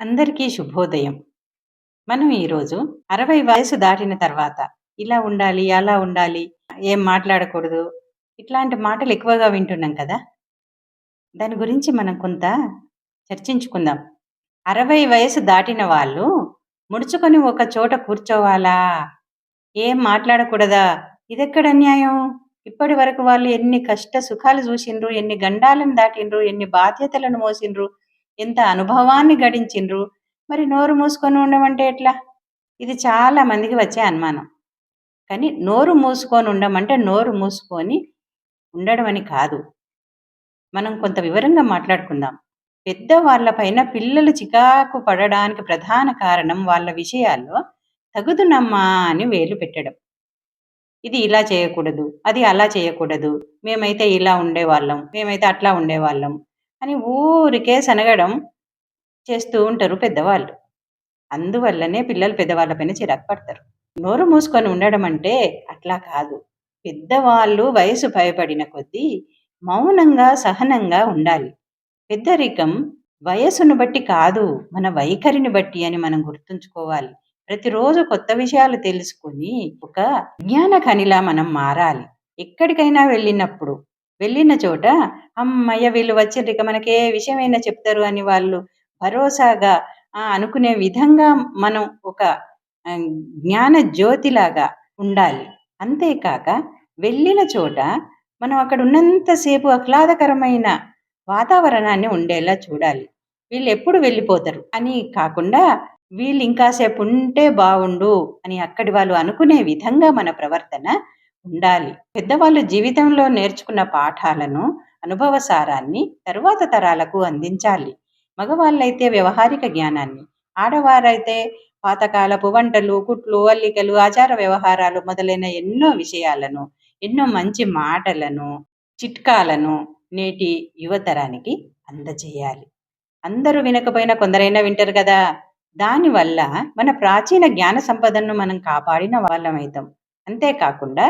అందరికీ శుభోదయం. మనం ఈరోజు అరవై వయసు దాటిన తర్వాత ఇలా ఉండాలి అలా ఉండాలి ఏం మాట్లాడకూడదు ఇట్లాంటి మాటలు ఎక్కువగా వింటున్నాం కదా? దాని గురించి మనం కొంత చర్చించుకుందాం. అరవై వయసు దాటిన వాళ్ళు ముడుచుకొని ఒక చోట కూర్చోవాలా? ఏం మాట్లాడకూడదా? ఇదెక్కడ అన్యాయం? ఇప్పటి వరకు వాళ్ళు ఎన్ని కష్ట సుఖాలు చూసిండ్రు ఎన్ని గండాలను దాటిండ్రు ఎన్ని బాధ్యతలను మోసిండ్రు ఎంత అనుభవాన్ని గడించిండ్రు? మరి నోరు మూసుకొని ఉండమంటే ఎట్లా? ఇది చాలా మందికి వచ్చే అనుమానం. కానీ నోరు మూసుకొని ఉండమంటే నోరు మూసుకొని ఉండడం అని కాదు. మనం కొంత వివరంగా మాట్లాడుకుందాం. పెద్ద పైన పిల్లలు చికాకు పడడానికి ప్రధాన కారణం వాళ్ళ విషయాల్లో తగుదునమ్మా అని వేలు పెట్టడం. ఇది ఇలా చేయకూడదు అది అలా చేయకూడదు మేమైతే ఇలా ఉండేవాళ్ళం మేమైతే అట్లా ఉండేవాళ్ళం అని ఊరికే శనగడం చేస్తూ ఉంటారు పెద్దవాళ్ళు. అందువల్లనే పిల్లలు పెద్దవాళ్ళపైన చిరాకు పడతారు. నోరు మూసుకొని ఉండడం అంటే అట్లా కాదు. పెద్దవాళ్ళు వయసు భయపడిన కొద్దీ మౌనంగా సహనంగా ఉండాలి. పెద్దరికం వయసును బట్టి కాదు మన వైఖరిని బట్టి అని మనం గుర్తుంచుకోవాలి. ప్రతిరోజు కొత్త విషయాలు తెలుసుకుని ఒక జ్ఞాన ఖనిలా మనం మారాలి. ఎక్కడికైనా వెళ్ళినప్పుడు వెళ్ళిన చోట అమ్మయ్య వీళ్ళు వచ్చిండ్రు ఇక మనకి ఏ విషయమైనా చెప్తారు అని వాళ్ళు భరోసాగా అనుకునే విధంగా మనం ఒక జ్ఞాన జ్యోతిలాగా ఉండాలి. అంతేకాక వెళ్ళిన చోట మనం అక్కడ ఉన్నంతసేపు ఆహ్లాదకరమైన వాతావరణాన్ని ఉండేలా చూడాలి. వీళ్ళు ఎప్పుడు వెళ్ళిపోతారు? అని కాకుండా వీళ్ళు ఇంకాసేపు ఉంటే బాగుండు అని అక్కడి వాళ్ళు అనుకునే విధంగా మన ప్రవర్తన ఉండాలి. పెద్దవాళ్ళు జీవితంలో నేర్చుకున్న పాఠాలను అనుభవ సారాన్ని తరువాత తరాలకు అందించాలి. మగవాళ్ళైతే వ్యవహారిక జ్ఞానాన్ని ఆడవారైతే పాతకాలపు వంటలు కుట్లు అల్లికలు ఆచార వ్యవహారాలు మొదలైన ఎన్నో విషయాలను ఎన్నో మంచి మాటలను చిట్కాలను నేటి యువతరానికి అందజేయాలి. అందరూ వినకపోయినా కొందరైనా వింటారు కదా! దానివల్ల మన ప్రాచీన జ్ఞాన సంపదను మనం కాపాడిన వాళ్ళమవుతాం అంతేకాకుండా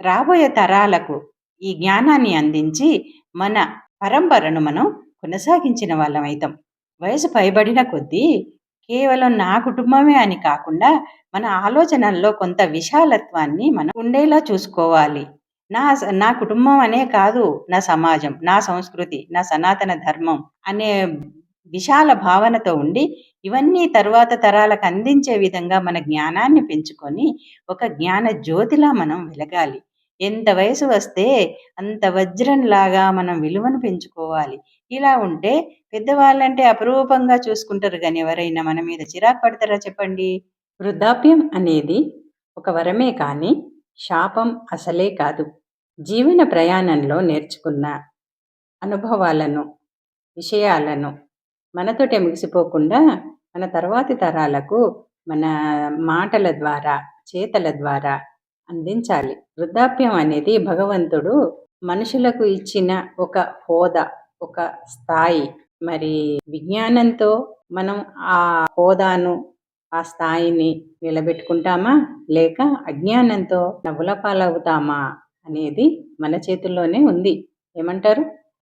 రాబోయే తరాలకు ఈ జ్ఞానాన్ని అందించి మన పరంపరను మనం కొనసాగించిన వాళ్ళమైతాం వయసు పైబడిన కొద్దీ కేవలం నా కుటుంబమే అని కాకుండా మన ఆలోచనల్లో కొంత విశాలత్వాన్ని మనం ఉండేలా చూసుకోవాలి. నా నా కుటుంబం అనే కాదు నా సమాజం నా సంస్కృతి నా సనాతన ధర్మం అనే విశాల భావనతో ఉండి ఇవన్నీ తరువాత తరాలకు అందించే విధంగా మన జ్ఞానాన్ని పెంచుకొని ఒక జ్ఞాన జ్యోతిలా మనం వెలగాలి. ఎంత వయసు వస్తే అంత వజ్రంలాగా మనం విలువను పెంచుకోవాలి. ఇలా ఉంటే పెద్దవాళ్ళంటే అపరూపంగా చూసుకుంటారు కానీ ఎవరైనా మన మీద చిరాకు పడతారా చెప్పండి? వృద్ధాప్యం అనేది ఒక వరమే కానీ శాపం అసలే కాదు. జీవన ప్రయాణంలో నేర్చుకున్న అనుభవాలను విషయాలను మనతోటే ముగిసిపోకుండా మన తర్వాతి తరాలకు మన మాటల ద్వారా చేతల ద్వారా అందించాలి. వృద్ధాప్యం అనేది భగవంతుడు మనుషులకు ఇచ్చిన ఒక హోదా ఒక స్థాయి. మరి విజ్ఞానంతో మనం ఆ హోదాను ఆ స్థాయిని నిలబెట్టుకుంటామా? లేక అజ్ఞానంతో నవ్వులపాలవుతామా? అనేది మన చేతుల్లోనే ఉంది. ఏమంటారు?